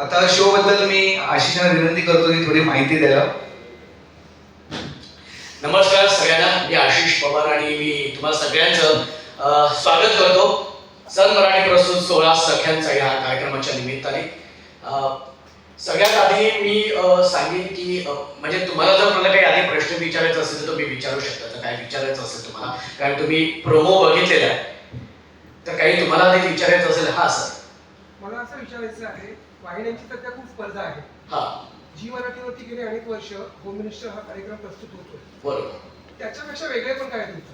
आता शो बद्दल मी आशिषाला विनंती करतो की थोडी माहिती द्यायला. नमस्कार सगळ्यांना मी आशिष पवार आणि मी तुम्हाला सगळ्यांचं स्वागत करतो. सन मराठी प्रस्तुत सोळा सख्यांचा या कार्यक्रमाच्या निमित्ताने. सगळ्यात आधी मी सांगेन की म्हणजे तुम्हाला जर मला काही आधी प्रश्न विचारायचा असेल तर तुम्ही विचारू शकता. तर काय विचारायचं असेल तुम्हाला? कारण तुम्ही प्रोमो बघितलेला आहे. तर काही तुम्हाला आधी विचारायचं असेल हा सर. मला असं विचारायचं आहे वाहिन्यांची सध्या खूप स्पर्धा आहे. हा. जी मराठीवरती गेले अनेक वर्ष होम मिनिस्टर हा कार्यक्रम प्रस्तुत होतो बरोबर. त्याच्यापेक्षा वेगळे पण काय आहे तुमचं?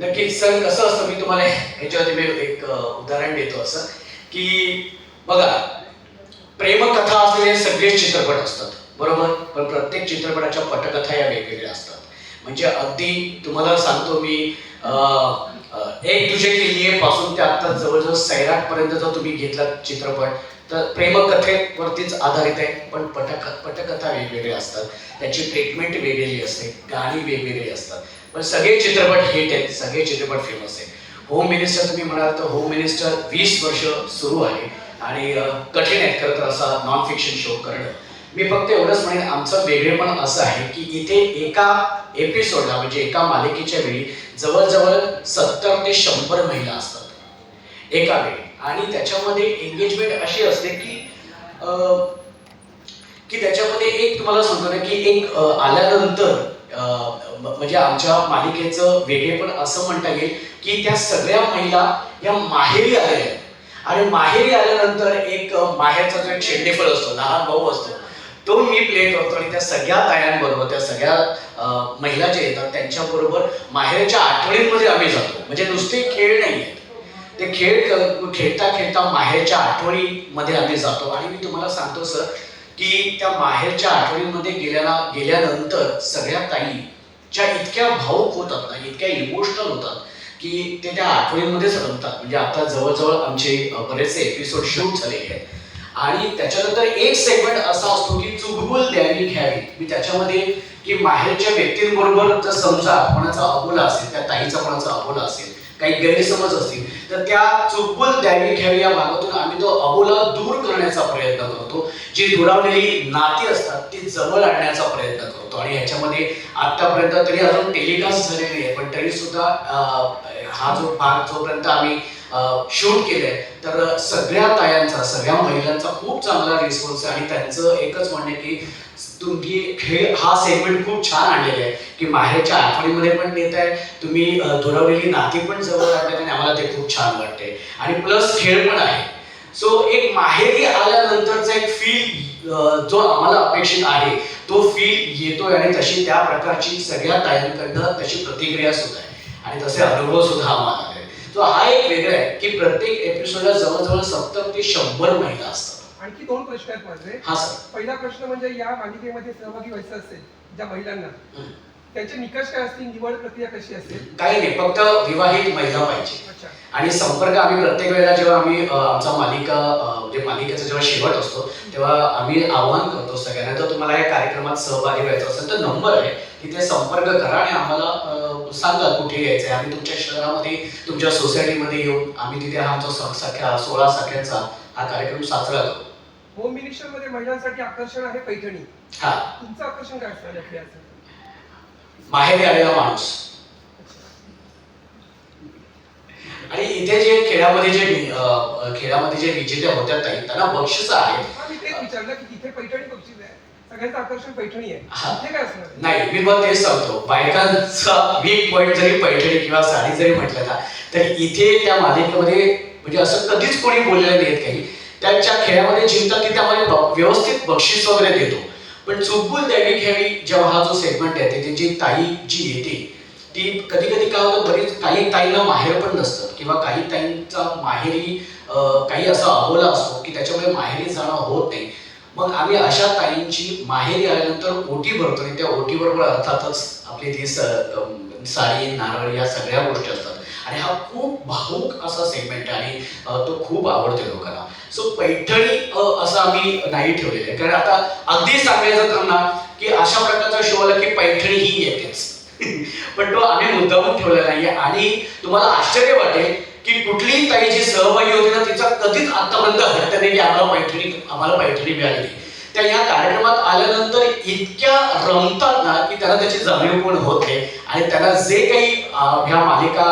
नक्कीच सर कसं असतं मी तुम्हाला ह्याच्यावरती मी एक अ, उदाहरण देतो असं की बघा प्रेमकथा असलेले सगळे चित्रपट असतात बरोबर? पण प्रत्येक चित्रपटाच्या पटकथा या वेगवेगळ्या असतात. म्हणजे अगदी तुम्हाला सांगतो मी अ, एक तुझे के लिए पासून ते आता जवळजवळ सैराट पर्यंत जर तुम्ही घेतला चित्रपट तर प्रेमकथेवरतीच आधारित आहे पण पटक पटकथा वेगवेगळ्या असतात. त्याची ट्रीटमेंट वेगवेगळी असते गाणी वेगवेगळी असतात. पण सगळे चित्रपट हिट आहेत सगळे चित्रपट फेमस आहे होम मिनिस्टर तुम्ही म्हणाल तर होम मिनिस्टर वीस वर्ष सुरू आहे आणि कठीण आहे खरं तर असा नॉन फिक्शन शो करणं. मी फक्त एवढंच म्हणेन आमचं वेगळेपण असं आहे की इथे एका एपिसोडला म्हणजे एका मालिकेच्या वेळी जवळजवळ सत्तर ते शंभर महिला असतात. एका वेळी. आणि त्याच्यामध्ये एंगेजमेंट अशी असते की की त्याच्यामध्ये एक तुम्हाला सांगतो ना की एक आल्यानंतर म्हणजे आमच्या मालिकेचं वेगळेपण असं म्हणता येईल की त्या सगळ्या महिला या माहेरी आलेल्या आहेत आणि माहेरी आल्यानंतर एक माहेरचा जो एक शेंडेफळ असतो लहान भाऊ असतो तो मी प्ले करतो आणि त्या सगळ्या तायांबरोबर त्या सगळ्या महिला जे येतात त्यांच्याबरोबर माहेरच्या आठवणींमध्ये आम्ही जातो. म्हणजे नुसते खेळ नाही आहेत ते खेळ खेळता खेळता माहेरच्या आठवणीमध्ये आम्ही जातो. आणि मी तुम्हाला सांगतो सर की त्या माहेरच्या आठवणीमध्ये गेल्याला गेल्यानंतर सगळ्या ताई ज्या इतक्या भावुक होतात ना इतक्या इमोशनल होतात की ते त्या आठवणीमध्येच रमतात. म्हणजे आता जवळजवळ आमचे बरेचसे एपिसोड शूट झालेले आहेत. आणि त्याच्यानंतर एक सेगमेंट असा असतो की चुगबुल द्यावी घ्यावी. मी त्याच्यामध्ये की माहेरच्या व्यक्तींबरोबर जर समजा कोणाचा अबोला असेल त्या ताईचा कोणाचा अबोला असेल काही गैरसमज असतील तर त्या चुकबुल द्यावी घ्यावी या भागातून आम्ही तो अबोला दूर करण्याचा प्रयत्न करतो. जी दुरावलेली नाती असतात ती जवळ आणण्याचा प्रयत्न करतो. आणि ह्याच्यामध्ये आतापर्यंत तरी अजून टेलिकास्ट झालेली आहे पण तरी सुद्धा हा जो भाग जोपर्यंत आम्ही शूट केलाय. तर सगळ्या तायांचा सगळ्या महिलांचा खूप चांगला रिस्पॉन्स आहे. आणि त्यांचं एकच म्हणणे की तुम्ही खेळ हा सेगमेंट खूप छान आणलेला आहे. की माहेरच्या आठवणीमध्ये पण नेत आहे. तुम्ही अं, दुरावलेली नाती पण जवळ आणतात आणि आम्हाला ते खूप छान वाटते आणि प्लस खेळ पण आहे. सो एक माहेरी आल्यानंतरचा एक फील जो आम्हाला अपेक्षित आहे तो फील येतोय. आणि तशी त्या प्रकारची सगळ्या तायांकडनं तशी प्रतिक्रिया सुद्धा आहे. आणि तसे अनुभव सुद्धा आम्हाला तो हा एक वेगळा आहे की प्रत्येक एपिसोडला जवळजवळ सत्तर ते शंभर महिला असतात. आणखी दोन प्रश्न आहेत माझे. हा सर पहिला प्रश्न म्हणजे या मालिकेमध्ये सहभागी व्हायचं असेल ज्या महिलांना हम्म. त्यांचे निकष काय असतील निवड प्रक्रिया कशी असेल? काही नाही फक्त विवाहित महिला पाहिजे. अच्छा. आणि संपर्क आम्ही प्रत्येक वेळेला जेव्हा आम्ही अ, आमचा मालिका अ, म्हणजे मालिकेचा जेव्हा शेवट असतो तेव्हा आम्ही आव्हान करतो सगळ्यांना जर तुम्हाला या कार्यक्रमात सहभागी व्हायचं असेल तर नंबर आहे. तिथे संपर्क करा आणि आम्हाला सांगा कुठे यायचं आहे आम्ही तुमच्या शहरामध्ये तुमच्या सोसायटीमध्ये येऊन आम्ही तिथे हा आमचा सख्या सोळा सख्यांचा हा कार्यक्रम साजरा करू. होम मिनिस्टरमध्ये महिलांसाठी आकर्षण आहे पैठणी. हा. तुमचं आकर्षण काय असणार माहेरी आलेला माणूस. आणि इथे जे खेळामध्ये जे खेळामध्ये जे विजेत्या होत्या त्यांना बक्षीस हा, तेच विचारलं की तिथे पैठणी आकर्षण पैठणी. आहे. काय असणार? नाही मी मग तेच सांगतो. बायकांचा वीक पॉईंट जरी पैठणी किंवा साडी जरी म्हटलं ना तर इथे त्या मालिकेमध्ये म्हणजे असं कधीच कोणी बोललेलं नाहीत काही. त्यांच्या खेळामध्ये जिंकतात की त्यामध्ये व्यवस्थित बक्षीस वगैरे देतो. पण चुकबुल द्यावी घ्यावी जेव्हा हा जो सेगमेंट आहे त्याची जी ताई जी येते ती कधी कधी काय होतं बरीच काही ताईंना माहेर पण नसतं. किंवा काही ताईंचा माहेरी काही असा अबोला असतो की त्याच्यामुळे माहेरी जाणं होत नाही. मग आम्ही अशा ताईंची माहेरी आल्यानंतर ओटी भरतो आणि त्या ओटी बरोबर अर्थातच आपली ती साडी नारळ या सगळ्या गोष्टी असतात. आणि हा खूप भाऊक असा सेगमेंट आहे आणि तो खूप आवडतो लोकांना. सो पैठणी असं आम्ही नाही ठेवलेलं आहे. कारण आता अगदी सांगायचं तर ना की अशा प्रकारचा शो आला की पैठणी ही येतेच. पण तो आम्ही मुद्दामून ठेवलेला नाहीये. आणि तुम्हाला आश्चर्य वाटेल की कुठलीही ताई जी सहभागी होती ना तिचा कधीच आतापर्यंत हट्ट नाही की आम्हाला पैठणी आम्हाला पैठणी मिळाली. त्या या कार्यक्रमात आल्यानंतर इतक्या रमतात ना की त्यांना त्याची जाणीव पण होते आणि त्यांना जे काही ह्या मालिका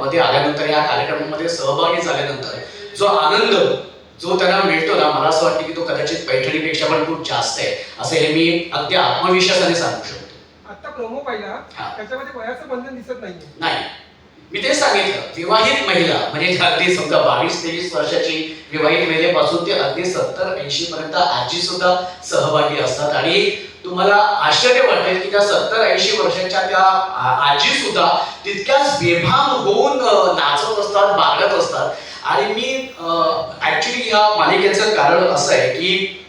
मध्ये आल्यानंतर या कार्यक्रमामध्ये सहभागी झाल्यानंतर जो आनंद जो त्यांना मिळतो ना मला असं वाटतं की तो कदाचित पैठणीपेक्षा पण खूप जास्त आहे. असं हे मी अगदी आत्मविश्वासाने सांगू शकतो. आता प्रोमो पाहिला. त्याच्यामध्ये वयाचं बंधन दिसत नाही. मी ते सांगितलं विवाहित महिला म्हणजे अगदी समजा बावीस तेवीस वर्षाची विवाहित महिलेपासून ते अगदी सत्तर ऐंशी पर्यंत आजी सुद्धा सहभागी असतात. आणि तुम्हाला आश्चर्य वाटेल की त्या सत्तर ऐंशी वर्षाच्या त्या आजी सुद्धा तितक्याच बेभान होऊन नाचत असतात बागडत असतात. आणि मी ऍक्च्युली ह्या मालिकेचं कारण असं आहे की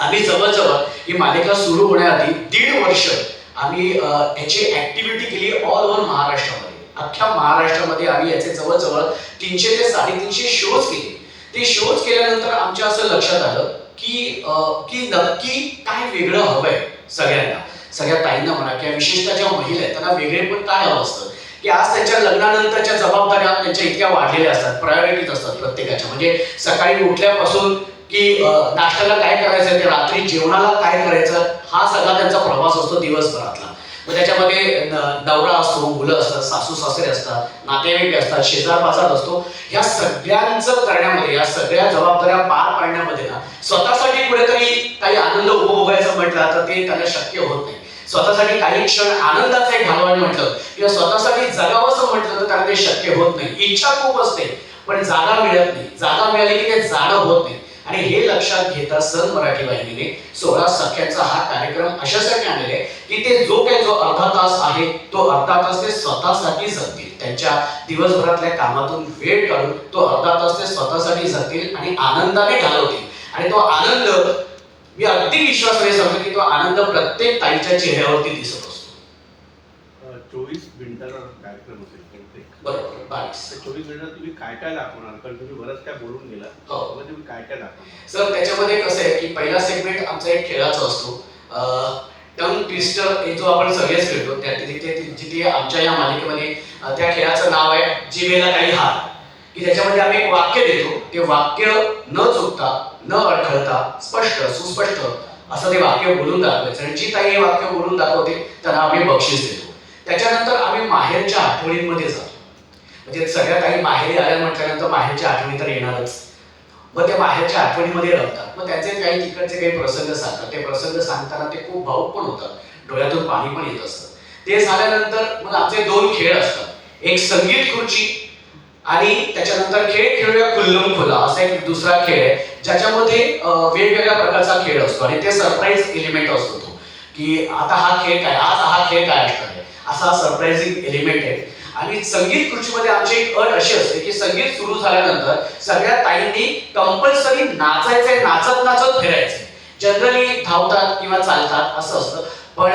आम्ही जवळजवळ ही मालिका सुरू होण्याआधी दीड वर्ष आम्ही याची ऍक्टिव्हिटी केली ऑल ओव्हर महाराष्ट्रामध्ये. अख्ख्या महाराष्ट्रामध्ये आम्ही याचे जवळजवळ तीनशे ते साडेतीनशे शोज केले. ते शोज केल्यानंतर आमच्या असं लक्षात आलं की की नक्की काय वेगळं हवंय सगळ्यांना. सगळ्या ताईंना म्हणा किंवा विशेषतः ज्या महिला आहेत त्यांना वेगळे पण काय हवं असतं? की आज त्यांच्या लग्नानंतरच्या जबाबदाऱ्या त्यांच्या इतक्या वाढलेल्या असतात प्रायोरिटीज असतात प्रत्येकाच्या. म्हणजे सकाळी उठल्यापासून की नाश्त्याला काय करायचं ते रात्री जेवणाला काय करायचं हा सगळा त्यांचा प्रवास असतो दिवसभरातला. मग त्याच्यामध्ये दौरा नवरा असतो मुलं असतात सासू सासरे असतात नातेवाईक असतात शेजार पाजार असतो ह्या सगळ्यांचं करण्यामध्ये या सगळ्या जबाबदाऱ्या पार पाडण्यामध्ये ना स्वतःसाठी कुठेतरी काही आनंद उपभोगायचं म्हटलं तर ते त्याला शक्य होत नाही. स्वतःसाठी काही क्षण आनंदाचे घालवायला म्हटलं किंवा स्वतःसाठी जगावंसं म्हटलं तर त्यांना ते शक्य होत नाही. इच्छा खूप असते पण जागा मिळत नाही. जागा मिळाली की ते जाणं होत नाही. आणि हे लक्षात घेता सन मराठी वाहिनीने सोळा सख्याचा हा कार्यक्रम अशासाठी आणलेला आहे की ते जो काही जो अर्धा तास आहे तो अर्धा तास ते स्वतःसाठी जगतील. त्यांच्या दिवसभरातल्या कामातून वेळ काढून तो अर्धा तास ते स्वतःसाठी जगतील आणि आनंदाने घालवतील. आणि तो आनंद मी अगदी विश्वासाने सांगतो की तो आनंद प्रत्येक ताईच्या चेहऱ्यावरती दिसत असतो. चोवीस मिनिटाला बरोबर बावीस चोवीस मिनिटात तुम्ही काय काय दाखवणार? कारण तुम्ही बरंच काय बोलून गेला हो. मग तुम्ही काय काय दाखवणार? सर त्याच्यामध्ये कसं आहे की पहिला सेगमेंट आमचा एक खेळाचा असतो. टंग ट्विस्टर हे जो आपण सगळेच खेळतो त्या तिथे जिथे आमच्या या मालिकेमध्ये त्या खेळाचं नाव आहे जिभेला काही हार. की त्याच्यामध्ये आम्ही एक वाक्य देतो. ते वाक्य न चुकता न अडखळता स्पष्ट सुस्पष्ट असं ते वाक्य बोलून दाखवायचं. आणि जी ताई हे वाक्य बोलून दाखवते त्यांना आम्ही बक्षीस देतो. त्याच्यानंतर आम्ही माहेरच्या आठवणींमध्ये जातो. म्हणजे सगळ्या काही माहेरी आल्या म्हटल्यानंतर बाहेरच्या आठवणी तर येणारच. मग त्या बाहेरच्या आठवणीमध्ये रमतात. मग त्यांचे काही तिकडचे काही प्रसंग सांगतात. ते प्रसंग सांगताना ते खूप भाऊक पण होतात. डोळ्यातून पाणी पण येत असतं. ते झाल्यानंतर मग आमचे दोन खेळ असतात. एक संगीत खुर्ची आणि त्याच्यानंतर खेळ खेळूया खुल्लम खुला. असा एक दुसरा खेळ आहे ज्याच्यामध्ये वेगवेगळ्या प्रकारचा खेळ असतो आणि ते सरप्राईज एलिमेंट असतो तो. की आता हा खेळ काय? आज हा खेळ काय असणार आहे? असा सरप्राईझिंग एलिमेंट आहे. आणि संगीत खुर्चीमध्ये आमची एक अट अशी असते की संगीत सुरू झाल्यानंतर सगळ्या ताईंनी कंपल्सरी नाचायचंय नाचत नाचत फिरायचंय. जनरली धावतात किंवा चालतात असं असतं. पण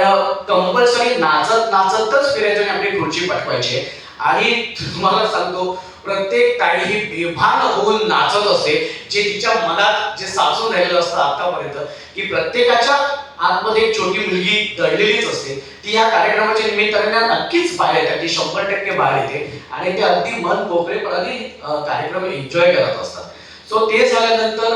कंपल्सरी नाचत नाचतच फिरायचं आणि आपली खुर्ची पाठवायची आणि तुम्हाला सांगतो प्रत्येक ताई ही बेभान होऊन नाचत असते जे तिच्या मनात जे साचून राहिलेलं असतं आतापर्यंत की प्रत्येकाच्या आतमध्ये एक छोटी मुलगी दडलेलीच असते. ती या कार्यक्रमाच्या निमित्ताने नक्कीच बाहेर येते. ती शंभर टक्के बाहेर येते. आणि ते अगदी मन मोकळेपणाने कार्यक्रम एन्जॉय करत असतात. सो ते झाल्यानंतर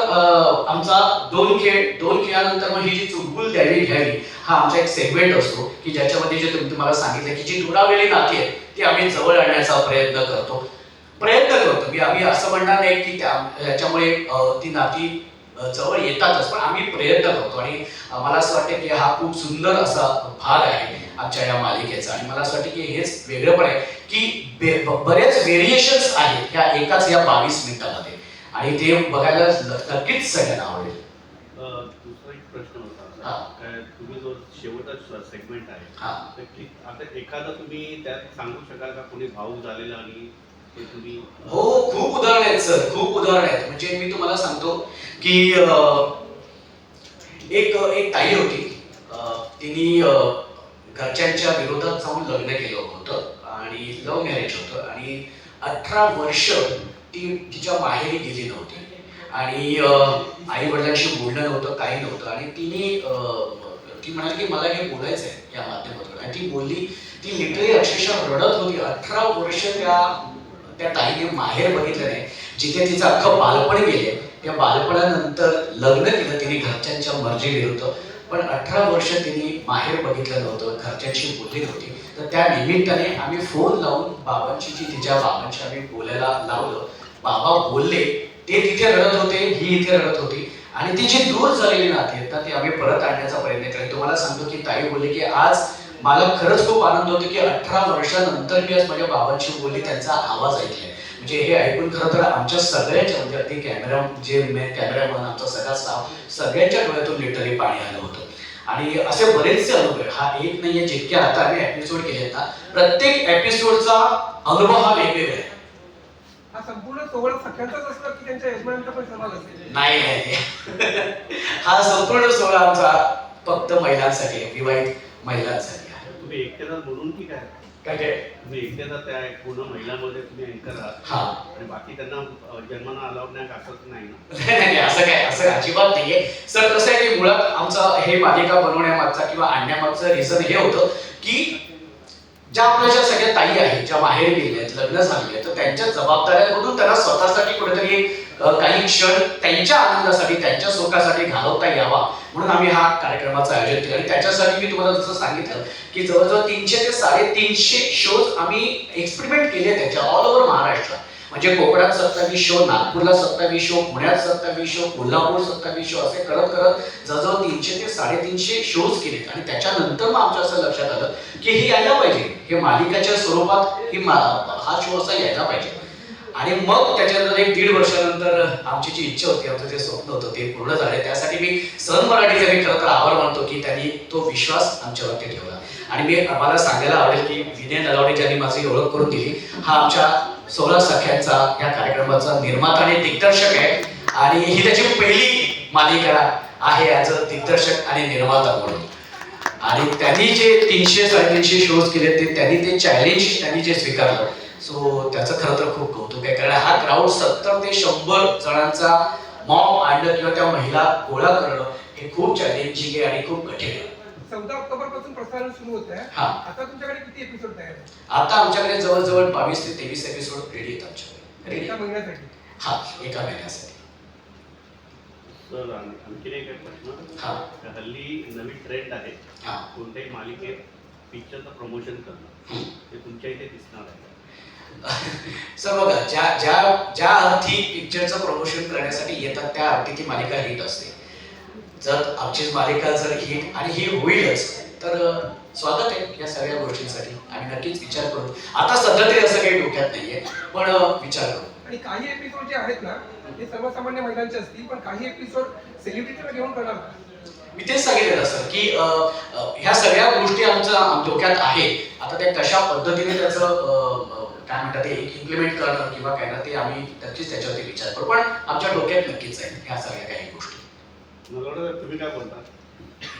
आमचा दोन खेळ दोन खेळानंतर मग ही जी चुलबुल द्यावी घ्यावी हा आमचा एक सेगमेंट असतो की ज्याच्यामध्ये जे तुम्ही तुम्हाला सांगितलं की जी दुरावलेली नाती आहेत ती आम्ही जवळ आणण्याचा प्रयत्न करतो. प्रयत्न करतो की आम्ही असं म्हणणार नाही की त्या याच्यामुळे ती नाती जवळ येतातच पण आम्ही प्रयत्न करतो. आणि मला असं वाटतं की हा खूप सुंदर असा भाग आहे आमच्या या मालिकेचा. आणि मला असं वाटतं की हेच वेगळं पण आहे की बरेच व्हेरिएशन्स आहेत ह्या एकाच या बावीस मिनिटामध्ये. आणि ते बघायला नक्कीच सगळ्यांना आवडेल. दुसरा एक प्रश्न होता हा. काय तुम्ही जो शेवटचा सेगमेंट आहे हा. आता एखादा तुम्ही त्यात सांगू शकाल का कोणी भाऊक झालेलं आणि ते तुम्ही हो खूप उदाहरण आहेत सर. खूप उदाहरण आहेत. म्हणजे मी तुम्हाला सांगतो की एक एक ताई होती. तिने घरच्यांच्या विरोधात जाऊन लग्न केलं होतं आणि लव्ह मॅरेज होतं आणि अठरा वर्ष ती तिच्या माहेरी गेली नव्हती. आणि आई वडिलांशी बोलणं नव्हतं काही नव्हतं. आणि तिने ती म्हणाली की मला हे बोलायचं आहे या माध्यमातून. आणि ती बोलली ती लिटरली अक्षरशः रडत होती. अठरा वर्ष त्या त्या ताईने माहेर बघितलं नाही. जिथे तिचं अख्खं बालपण गेले त्या बालपणानंतर लग्न केलं तिने घरच्यांच्या मर्जी विरुद्ध. पण अठरा वर्ष तिने माहेर बघितलं नव्हतं घरच्यांशी बोलली नव्हती. तर त्या निमित्ताने आम्ही फोन लावून बाबांची जी तिच्या बाबांशी आम्ही बोलायला लावलं. बाबा बोलले ते तिथे रडत होते ही इथे रडत होती. आणि ती जी दूर झालेली नाती आहेत ना ती आम्ही परत आणण्याचा प्रयत्न केला तुम्हाला सांगतो की ताई बोलले की आज मला खरंच खूप आनंद होतो की अठरा वर्षानंतर मी आज माझ्या बाबांशी बोलली त्यांचा आवाज ऐकलाय. म्हणजे हे ऐकून खरं तर आमच्या सगळ्यांच्या म्हणजे अगदी कॅमेरा जे कॅमेरामन आमचा सगळा स्टाफ सगळ्यांच्या डोळ्यातून लिटरली पाणी आलं होतं. आणि असे बरेचसे अनुभव. हा एक नाहीये जितके आता आम्ही एपिसोड केलेत ना प्रत्येक एपिसोडचा अनुभव हा वेगवेगळा आहे. हा संपूर्ण सोहळा सगळ्यांचाच असला की त्यांच्या यजमानांचा पण सहभाग असेल. नाही नाही हा संपूर्ण सोहळा आमचा फक्त महिलांसाठी विवाहित महिलांसाठी. तुम्ही एकट्याचा म्हणून की काय? काय काय? तुम्ही एकट्याचा त्या पूर्ण महिलामध्ये तुम्ही अँकर आहात. हा. आणि बाकी त्यांना अ, जन्माला अलाउड नाही असं नाही ना? नाही नाही, असं काय असं अजिबात नाहीये. सर कसं आहे की मुळात आमचं हे मालिका बनवण्यामागचा किंवा आणण्यामागचं रिझन हे होतं की ज्या आपल्या ज्या सगळ्या ताई आहेत ज्या बाहेर गेल्या आहेत लग्न झाले आहेत तर त्यांच्या जबाबदाऱ्यांमधून त्यांना स्वतःसाठी कुठेतरी अ, काही क्षण त्यांच्या आनंदासाठी त्यांच्या सुखासाठी घालवता यावा. म्हणून आम्ही हा कार्यक्रमाचं आयोजन केलं. आणि त्याच्यासाठी मी तुम्हाला जसं सांगितलं की जवळजवळ तीनशे ते साडेतीनशे शोज आम्ही एक्सपेरिमेंट केले त्याच्या ऑल ओव्हर महाराष्ट्र म्हणजे कोकणात सत्तावीस शो नागपूरला सत्तावीस शो पुण्यात सत्तावीस शो कोल्हापूर सत्तावीस शो असे करत करत जवळजवळ तीनशे ते साडेतीनशे शोज केलेत. आणि त्याच्यानंतर मग आमच्या असं लक्षात आलं की हे यायला पाहिजे. हे मालिकाच्या स्वरूपात ही हा शो असा यायला पाहिजे. आणि मग त्याच्यानंतर एक दीड वर्षानंतर आमची जी इच्छा होती आमचं जे स्वप्न होतं ते पूर्ण झाले त्यासाठी मी सन मराठीचा मी खरं तर आभार मानतो की त्यांनी तो विश्वास आमच्यावरती ठेवला. आणि मी आम्हाला सांगायला आवडेल की विनय नलावडे ज्यांनी माझी ओळख करून दिली हा आमच्या सोळा सख्यांचा या कार्यक्रमाचा निर्माता आणि दिग्दर्शक आहे. आणि ही त्याची पहिली मालिका आहे ॲज अ दिग्दर्शक आणि निर्माता म्हणून. आणि त्यांनी जे तीनशे साडेतीनशे शोज केले ते त्यांनी ते चॅलेंज त्यांनी जे स्वीकारलं सो त्याचं खरं तर खूप कौतुक आहे. कारण हा क्राऊड सत्तर ते शंभर जणांचा मॉब आणणं किंवा त्या महिला गोळा करणं हे खूप चॅलेंजिंग आहे आणि खूप कठीण आहे. चौदा ऑक्टोबरपासून प्रसारण सुरू होत आहे. हा. आता तुमच्याकडे किती एपिसोड तयार आहेत? आता आमच्याकडे जवळजवळ बावीस ते तेवीस एपिसोड रेडी आहेत आमच्याकडे. रेडी एका महिन्यासाठी. हा एका महिन्यासाठी. सर आण- आणखीन एक आहे प्रश्न. हा. हल्ली नवीन ट्रेंड आहे. हा. कोणत्याही मालिकेत पिक्चरचं प्रमोशन करणं. ते तुमच्या इथे दिसणार आहे. सर बघा ज्या ज्या ज्या अर्थी पिक्चरचं प्रमोशन करण्यासाठी येतात त्या अर्थी ती मालिका हिट असते. जर आमची मालिका जर हिट आणि ही होईलच तर स्वागत आहे या सगळ्या गोष्टींसाठी. आम्ही नक्कीच विचार करू आता सध्या तरी असं काही डोक्यात नाहीये पण विचार करू आणि काही एपिसोड जे आहेत ना ते सर्वसामान्य महिलांचे असतील पण काही एपिसोड सेलिब्रिटीला घेऊन करणार? मी तेच सांगितलेलं सर की ह्या सगळ्या गोष्टी आमच्या आम- डोक्यात आहे. आता त्या कशा पद्धतीने त्याचं काय म्हणतात ते इम्प्लिमेंट करणं किंवा काय ना ते आम्ही नक्कीच त्याच्यावरती विचार करू. पण आमच्या डोक्यात नक्कीच आहे ह्या सगळ्या काही गोष्टी. मला तुम्ही काय बोलता?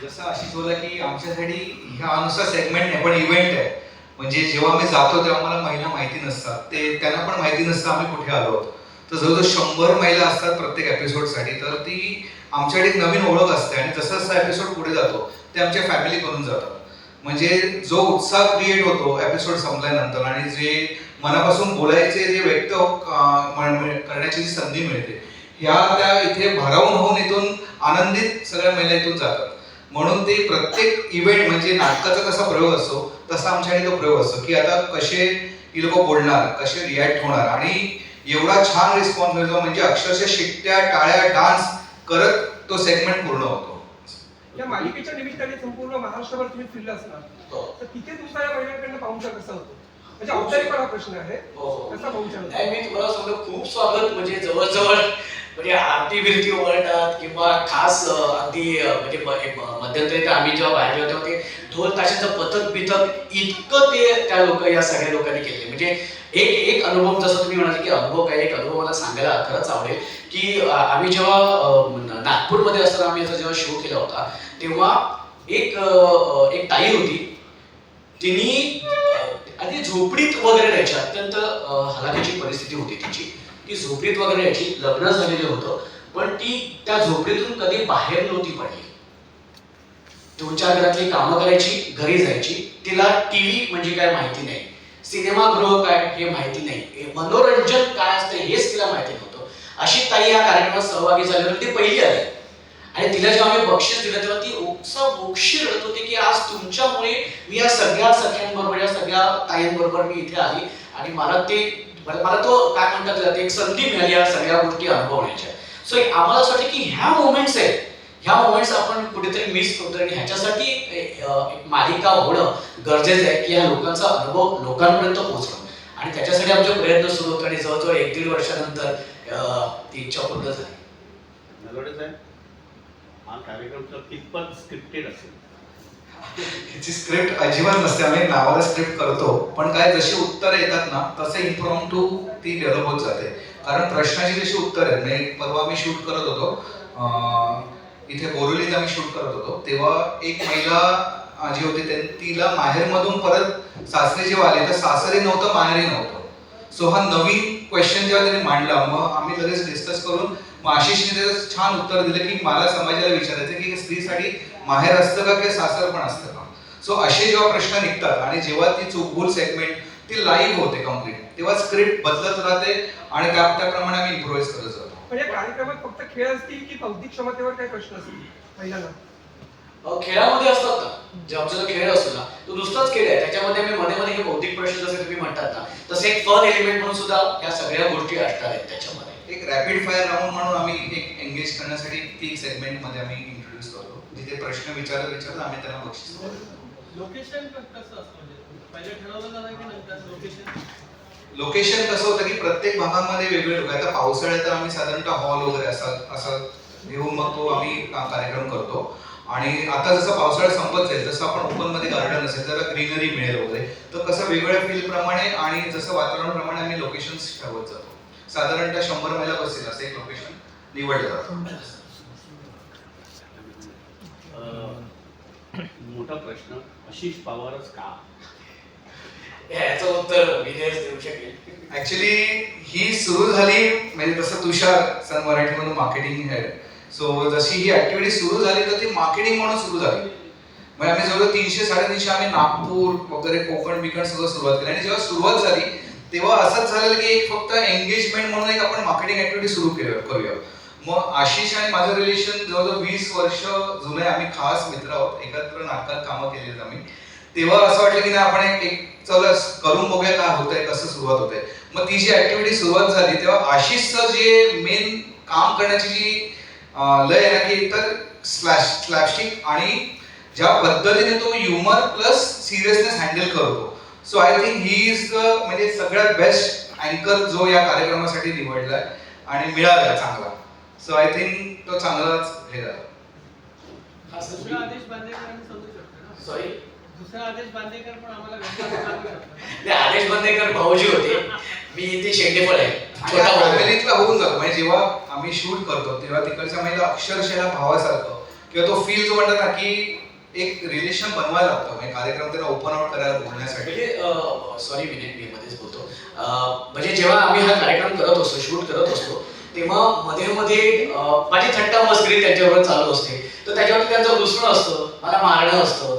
जसं आशिष बोलला की आमच्यासाठी ह्या नुसता सेगमेंट नाही पण इव्हेंट आहे. म्हणजे जेव्हा आम्ही जातो तेव्हा मला महिला माहिती नसतात. ते त्यांना पण माहिती नसतं आम्ही कुठे आलो. आहोत तर जवळजवळ शंभर महिला असतात प्रत्येक एपिसोडसाठी तर ती आमच्याकडे एक नवीन ओळख असते. आणि जसं जसा एपिसोड पुढे जातो ते आमच्या फॅमिली करून जातात म्हणजे जो उत्साह क्रिएट होतो एपिसोड संपल्यानंतर आणि जे मनापासून बोलायचे जे व्यक्त करण्याची जी संधी मिळते ह्या त्या इथे भारावून होऊन इथून आनंदित सगळ्या महिला इथून जातात. म्हणून ते प्रत्येक इव्हेंट म्हणजे नाटकाचा कसा प्रयोग असतो तसा आमच्याकडे तो प्रयोग असतो की आता कसे ही लोक बोलणार कसे रिॲक्ट होणार आणि एवढा छान रिस्पॉन्स मिळतो म्हणजे अक्षरशः शिट्ट्या टाळ्या डान्स करत तो सेगमेंट पूर्ण होतो. या मालिकेच्या निमित्ताने संपूर्ण महाराष्ट्रभर तुम्ही फिरला असणार हो. तर तिथे तुमचा या महिलांकडनं पाहुणचार कसा होतो. म्हणजे औपचारिक हा प्रश्न आहे. हो, हो. कसा पाहुणचार होतो. नाही मी तुम्हाला सांगतो खूप स्वागत म्हणजे जवळजवळ म्हणजे आरती बिरती ओरडतात किंवा खास अगदी म्हणजे मध्यंतरी तर आम्ही जेव्हा बाहेर तेव्हा ते ढोल ताशाचं पथक बिथक इतकं ते त्या लोक या सगळ्या लोकांनी केले म्हणजे एक एक अनुभव जसं तुम्ही म्हणाले की अनुभव काय एक अनुभव मला सांगायला खरंच आवडेल की आम्ही जेव्हा नागपूरमध्ये असताना आम्ही याचा जेव्हा शो केला होता तेव्हा एक एक ताई होती. तिने आणि झोपडीत वगैरे राहायची अत्यंत अं, हलाखीची परिस्थिती होती तिची. ती झोपडीत वगैरे यायची लग्न झालेलं होतं. पण ती त्या झोपडीतून कधी बाहेर नव्हती पडली. दोन चार घरातली कामं करायची घरी जायची. तिला टीव्ही म्हणजे काय माहिती नाही. सिनेमागृह काय हे माहिती नाही. हे मनोरंजन काय असतं हेच तिला माहिती नव्हतं. अशी ताई या कार्यक्रमात सहभागी झाली होती ती पहिली आली. आणि तिला जेव्हा आम्ही बक्षीस दिलं तेव्हा ती ओक्सा बोक्षी रडत होती की आज तुमच्यामुळे मी या सगळ्या सख्यांबरोबर या सगळ्या ताईंबरोबर मी इथे आली. आणि मला ते मला तो काय म्हणतात जाते एक संधी मिळाली या सगळ्या गोष्टी अनुभवण्याच्या. सो आम्हाला असं वाटतं की ह्या मोमेंट्स आहेत. ह्या मोमेंट्स आपण कुठेतरी मिस करतो. आणि ह्याच्यासाठी एक मालिका होणं गरजेचं आहे की या लोकांचा अनुभव लोकांपर्यंत पोहोचणं. आणि त्याच्यासाठी आमचे प्रयत्न सुरू होतो. आणि जवळजवळ एक दीड वर्षानंतर ती इच्छा पूर्ण झाली. साहेब? हा स्क्रिप्टेड असेल. ह्याची स्क्रिप्ट अजिबात नसते. आम्ही नावाला स्क्रिप्ट करतो. पण काय जशी उत्तरं येतात ना तसे इन्फॉर्म टू ती डेव्हलप होत जाते. कारण प्रश्नाची जशी उत्तर आहेत म्हणजे परवा मी शूट करत होतो. अं, इथे बोरिवलीत आम्ही शूट करत होतो. तेव्हा एक महिला जी होती ते- तिला माहेरमधून परत सासरे जेव्हा आले तर सासरे नव्हतं माहेरही नव्हतं. सो हा नवीन क्वेश्चन जेव्हा त्यांनी मांडला मग आम्ही लगेच डिस्कस करून मग आशिषने त्याचं छान उत्तर दिलं की मला समाजाला विचारायचं की स्त्रीसाठी माहेर असतं का किंवा सासर पण असतं का? सो असे जेव्हा प्रश्न निघतात आणि जेव्हा ती चुकबुल सेगमेंट ती लाईव्ह होते कंप्लीट तेव्हा स्क्रिप्ट बदलत राहते आणि त्या त्याप्रमाणे आम्ही इम्प्रोव्हाइज करत जातो. या कार्यक्रमात फक्त खेळ असतील की बौद्धिक क्षमतेवर काही प्रश्न असतील? पहिल्यांदा. खेळामध्ये असतात ना जे आमचा जो खेळ असतो ना तो दुसराच खेळ आहे. त्याच्यामध्ये मी मध्ये मध्ये हे बौद्धिक प्रश्न जसे तुम्ही म्हणतात ना तसे एक फन एलिमेंट म्हणून सुद्धा या सगळ्या गोष्टी असणार आहेत त्याच्यामध्ये. रॅपिड फायर राऊंड म्हणून आम्ही एक एंगेज करण्यासाठी ती सेगमेंटमध्ये आम्ही इंट्रोड्यूस करतो. जिथे प्रश्न विचारत विचारत आम्ही त्यांना बक्षीस. लोकेशन कसं असतं म्हणजे पहिले ठरवलं जातं की नंतर लोकेशन लोकेशन कसं होतं की प्रत्येक भागामध्ये वेगळे लोक आता पावसाळ्यात तर आम्ही साधारणतः हॉल वगैरे असा असा घेऊन मग तो आम्ही कार्यक्रम करतो. आणि आता जसं पावसाळा संपत जाईल जसं आपण ओपनमध्ये गार्डन असेल तर ग्रीनरी मिळेल वगैरे. तर कसं वेगवेगळ्या फील्ड प्रमाणे आणि जसं वातावरणाप्रमाणे आम्ही लोकेशन ठरवत जातो. साधारणतः शंभर महिला बसतील असं एक लोकेशन निवडलं. जातं अं, मोठा प्रश्न आशिष पवारच का? याचं उत्तर विजयच देऊ शकेल. ऍक्च्युली ही सुरू झाली म्हणजे तसं तुषार सन मराठीमधून मार्केटिंग हेड सो जशी ही ऍक्टिव्हिटी सुरू झाली तर ती मार्केटिंग म्हणून सुरू झाली. म्हणजे आम्ही जवळ तीनशे साडेतीनशे आम्ही नागपूर वगैरे कोकण बिकण सगळं सुरुवात केली. आणि जेव्हा सुरुवात झाली तेव्हा असंच झालेलं की एक फक्त एंगेजमेंट म्हणून एक आपण मार्केटिंग ऍक्टिव्हिटी सुरू केलं करूया. मग आशिष आणि माझं रिलेशन जवळजवळ वीस वर्ष जुने आम्ही खास मित्र आहोत एकत्र नाटकात कामं केली आहेत आम्ही. तेव्हा असं वाटलं की नाही आपण एक- चल चला करून बघूया काय होतंय कसं सुरुवात होते मग ती जी ऍक्टिव्हिटी सुरुवात झाली तेव्हा आशिषचं जे मेन काम करण्याची जी लय आहे ना की एकतर स्लॅश स्लॅपस्टिक आणि ज्या पद्धतीने तो ह्युमर प्लस सिरियसनेस हँडल करतो. So I think he is the म्हणजे सगळ्यात बेस्ट अँकर जो या कार्यक्रमासाठी निवडलाय आणि मिळालाय चांगला. सो आय थिंक तो चांगलाच हे झाला. दुसरा आदेश बांदेकरांनी समजू शकतो ना. सॉरी दुसरा आदेश बांदेकर पण आम्हाला आदेश बंदेकर भाऊजी होते. मी इथे शेंडेफळ आहे. फॅमिलीतला होऊन जातो. म्हणजे जेव्हा आम्ही शूट करतो तेव्हा तिकडच्या महिला अक्षरशः भावासारखं. किंवा तो फील जो म्हणतात ना की एक रिलेशन बनवायला लागतं म्हणजे कार्यक्रम त्याला ओपन आउट करायला बोलण्यासाठी. म्हणजे सॉरी विनय मी मध्येच बोलतो. म्हणजे जेव्हा आम्ही हा कार्यक्रम करत असतो शूट करत असतो तेव्हा मध्ये मध्ये माझी थट्टा मस्करी त्यांच्याबरोबर चालू असते. तर त्याच्यावरती त्यांचं घुसणं असतं मला मारणं असतं.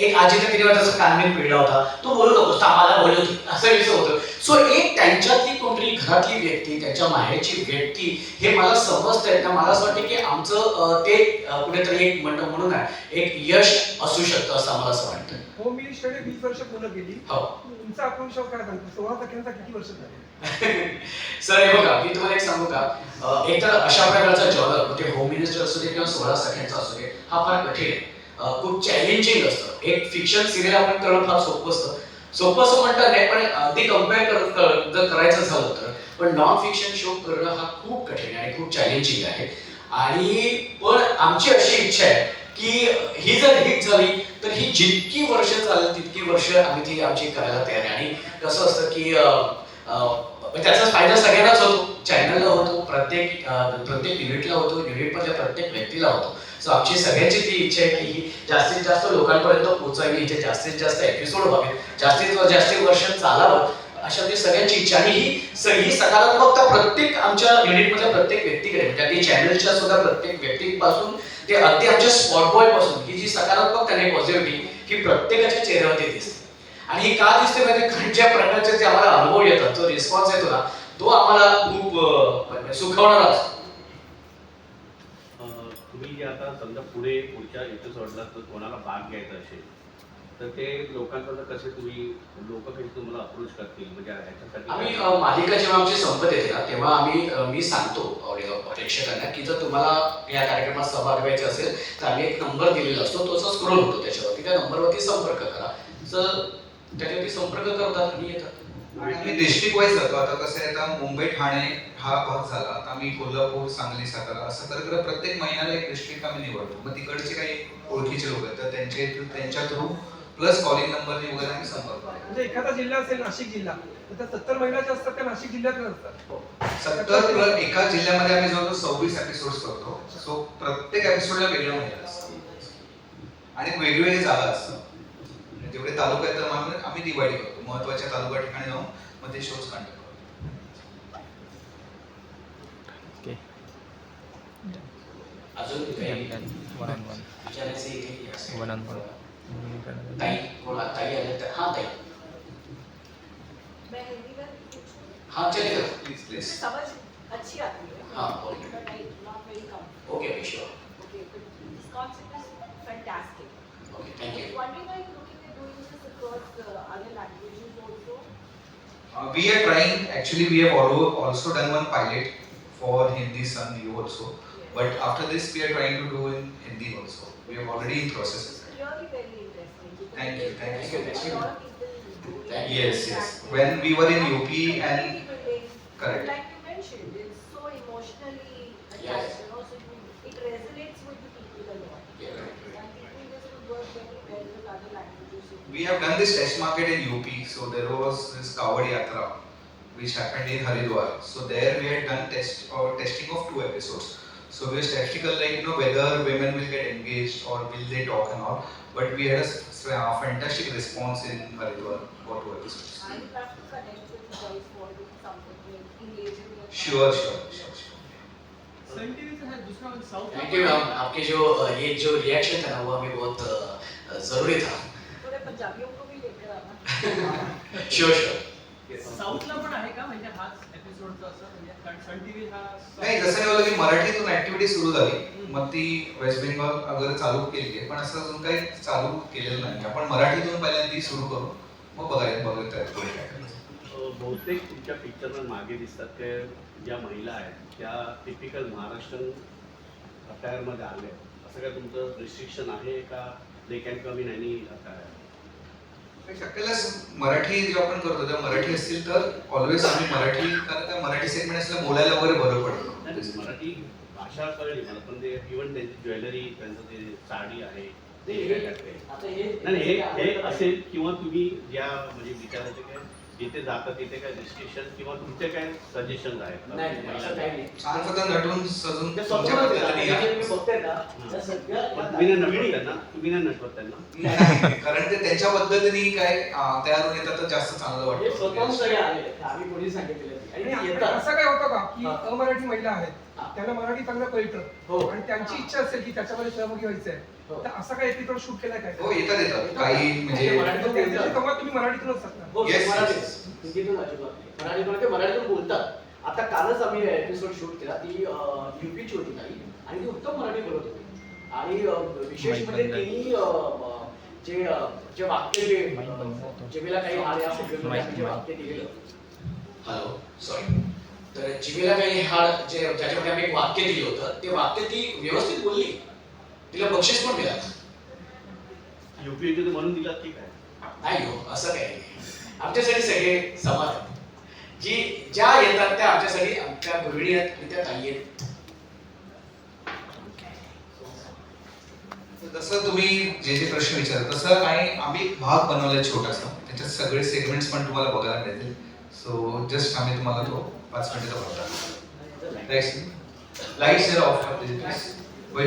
एक आजी तर तिने त्याचा कानमीन पिळला होता. तू बोलू नकोस आम्हाला बोलत होती असं विषय होतं. सो एक त्यांच्यातली कोणतरी घरातली व्यक्ती त्यांच्या माहेरची व्यक्ती हे मला समजतंय. ना मला असं वाटतं की आमचं ते कुठेतरी एक म्हणणं म्हणून आहे. एक यश असू शकतं असं आम्हाला असं वाटतं. हो मी वीस वर्ष पूर्ण केली. हो. तुमचा काय सांगतो? सोळा टक्क्यांचा किती वर्ष झाले? सर हे बघा मी तुम्हाला एक सांगू का? अं, एक तर अशा प्रकारचा जॉनर म्हणजे होम मिनिस्टर असू दे किंवा सोळा सख्यांचा असू दे हा फार कठीण आहे. खूप चॅलेंजिंग असतं. एक फिक्शन सिरियल आपण करणं फार सोपं असतं. सोपं असं म्हणतात नाही पण अगदी कंपेअर जर करायचं झालं तर. पण नॉन फिक्शन शो करणं हा खूप कठीण आहे आणि खूप चॅलेंजिंग आहे. आणि पण आमची अशी इच्छा आहे की ही जर हिट झाली तर ही जितकी वर्ष चालेल तितकी वर्ष आम्ही ती आमची करायला तयार आहे. आणि कसं असतं की म्हणजे त्याचा फायदा सगळ्यांनाच होतो. चॅनलला होतो प्रत्येक प्रत्येक युनिटला होतो युनिटमधल्या प्रत्येक व्यक्तीला होतो. सो आमची सगळ्यांची ती इच्छा आहे की ही जास्तीत जास्त लोकांपर्यंत पोहोचावी इथे जास्तीत जास्त एपिसोड व्हावे जास्तीत जास्तीत वर्ष चालावं अशा ती सगळ्यांची इच्छा. आणि ही सगळी सकारात्मकता प्रत्येक आमच्या युनिटमधल्या प्रत्येक व्यक्तीकडे म्हणजे अगदी चॅनलच्या सुद्धा प्रत्येक व्यक्तीपासून ते अगदी आमच्या स्पॉट बॉयपासून ही जी सकारात्मकता आणि पॉझिटिव्हिटी ही प्रत्येकाच्या चेहऱ्यावरती दिसते. आणि ही का दिसते म्हणजे कारण ज्या प्रकारचे जे आम्हाला अनुभव येतात जो रिस्पॉन्स येतो ना तो आम्हाला खूप म्हणजे सुखवणारा असतो. जे आता समजा पुढे पुढच्या एपिसोडला जर कोणाला भाग घ्यायचा असेल तर ते लोकांकडनं कसे तुम्ही लोक कसे तुम्हाला अप्रोच करतील? म्हणजे ह्याच्यासाठी आम्ही मालिका जेव्हा आमची संपत येते ना तेव्हा आम्ही मी सांगतो प्रेक्षकांना की जर तुम्हाला या कार्यक्रमात सहभाग घ्यायचा असेल तर आम्ही एक नंबर दिलेला असतो तो असा स्क्रोल होतो त्याच्यावरती. त्या नंबरवरती संपर्क करा. जर त्याच्यावरती संपर्क करतात आणि येतात आणि आम्ही डिस्ट्रिक्ट वाईज जातो आता कसं आहे आता मुंबई ठाणे हा भाग झाला. आता आम्ही कोल्हापूर सांगली सातारा असं करत प्रत्येक महिन्याला एक डिस्ट्रिक्ट आम्ही निवडतो. मग तिकडचे काही ओळखीचे लोक आहेत तर त्यांचे त्यांच्या थ्रू प्लस कॉलिंग नंबरने वगैरे आम्ही संपर्क. म्हणजे एखादा जिल्हा असेल नाशिक जिल्हा तर सत्तर महिला ज्या असतात त्या नाशिक जिल्ह्यातच असतात सत्तर प्लस एका जिल्ह्यामध्ये आम्ही जवळजवळ सव्वीस एपिसोड करतो. सो प्रत्येक एपिसोडला वेगळ्या महिला असतात आणि वेगवेगळी जागा असतात. जेवढे तालुका आहेत तर आम्ही डिवाइड करतो. महत्त्वाच्या तालुका ठिकाणी जाऊन मग ते शोज कंडक्ट करतो अजून काही विचारायचं आहे काही असेल? One on one. ताई कोणा ताई आल्या तर हा ताई मैं हिंदी में पूछूं? हा चलेगा प्लीज मुझे प्लीज समझ अच्छी आती है हाँ, okay. but I not very comfortable. Okay sure Okay, but this concept is fantastic. Okay thank you Wondering are you looking at doing this across uh, other languages also? Uh, we are trying, actually, we have al- also done one pilot for Hindi Sun You also. But after this, we are trying to do in Hindi also. We have already in process. It's really very interesting. Thank you, thank you so much. A lot of people do it. Thank Yes, yes. When we were in UP and Correct. Like you mentioned, it's so emotionally attached, Yes. you know, so you, it resonates with the people a lot. Yeah, correct. And people this would work very well with other languages. we have done this test market in UP. So there was this Kawad Yatra which happened in Haridwar. So there we had done test or testing of two episodes. So we were skeptical like you know whether women will get engaged or will they talk and all. But we had a uh, fantastic response in Haridwar for two episodes. To connect with for something engaging with. Sure, sure, sure, है south thank you ma'am आपके जो ये जो reaction था ना वो हमें बहुत जरूरी था थोड़े पंजाबियों को भी लेकर आना श्योर श्योर साऊथला पण आहे का म्हणजे हाच म्हणजे हा नाही जसं बोललं की मराठीतून ऍक्टिव्हिटी सुरू झाली मग ती वेस्ट बेंगॉल वगैरे चालू केली आहे पण असं अजून काही चालू केलेलं नाही. आपण मराठीतून पहिल्यांदा ती सुरू करू मग बघायला बघत आहे काय बहुतेक तुमच्या पिक्चरवर मागे दिसतात ते ज्या महिला आहेत त्या टिपिकल महाराष्ट्रीयन अटायरमध्ये आल्या. असं काय तुमचं रिस्ट्रिक्शन आहे का? They can come in any attire शक्यला Marathi जे आपण करतो त्या मराठी असतील तर ऑलवेज आम्ही मराठी कारण त्या मराठी सेगमेंट असल्या बोलायला वगैरे बरं पडतं. मराठी भाषा कळली मला पण ते इव्हन त्यांची ज्वेलरी त्यांचं ते साडी आहे ते नाही नाही, हे हे असेल किंवा तुम्ही ज्या म्हणजे विचारायचे काय जिथे जाता तिथे काय रिस्ट्रिक्शन किंवा तुमचे काय सजेशन आहेत का? नाही नाही, असं काही नाही छान फक्त नटून सजून ते तुमच्या स्वतःच पद्धतीने या. जे मी बघते ना त्या सगळ्या पण तुम्ही नाही नटवत त्यांना तुम्ही नाही नटवत त्यांना नाही, कारण ते त्यांच्या पद्धतीने काय अं, तयार होऊन येतात तर जास्त चांगलं हे स्वतःहून वाटतं सगळे आलेले आहेत. आम्ही कोणी सांगितलेलं नाही. आणि आणि ते आपण येतात असं काय होतं का की हा. अमराठी महिला आहेत. त्यांना मराठी चांगलं कळतं हो. आणि त्यांची इच्छा असेल की त्याच्यामध्ये सहभागी व्हायचं. आहे तर असा काही एपिसोड शूट केलाय काय? हो येतात येतात. काही म्हणजे बोलतात. संवाद तुम्ही मराठीतूनच साधता हो Yes, मराठीत. yes. हिंदीतून अजिबात नाही. मराठीतून ते मराठीतून बोलतात. आता कालच आम्ही एपिसोड शूट केला. ती युपीची होती ताई. आणि ती उत्तम मराठी बोलत होती. आणि अ, विशेष म्हणजे. तिने अ, अ, जे अ, जे वाक्य जे आहे. जिमेला काही हाड या आम्ही जे. वाक्य दिलेलं. हॅलो सॉरी तर जिमेला काही हाड जे ज्याच्यामध्ये आम्ही एक वाक्य दिलं होतं ते वाक्य ती व्यवस्थित बोलली. तिला बक्षीस पण मिळालं. युपीएची म्हणून दिला की काय? नाही हो असं काही नाही. आमच्यासाठी सगळे समान आहेत. जी ज्या येतात त्या आमच्यासाठी आमच्या गृहिणी आहेत आणि त्या ताई आहेत. जसं तुम्ही जे जे प्रश्न विचारता तसं काही आम्ही भाग बनवलाय छोटासा त्याच्यात सगळे सेगमेंट्स पण तुम्हाला बघायला मिळतील. सो जस्ट आम्ही तुम्हाला तो पाच मिनिटाचा भाग दाखवतो. Lights lights of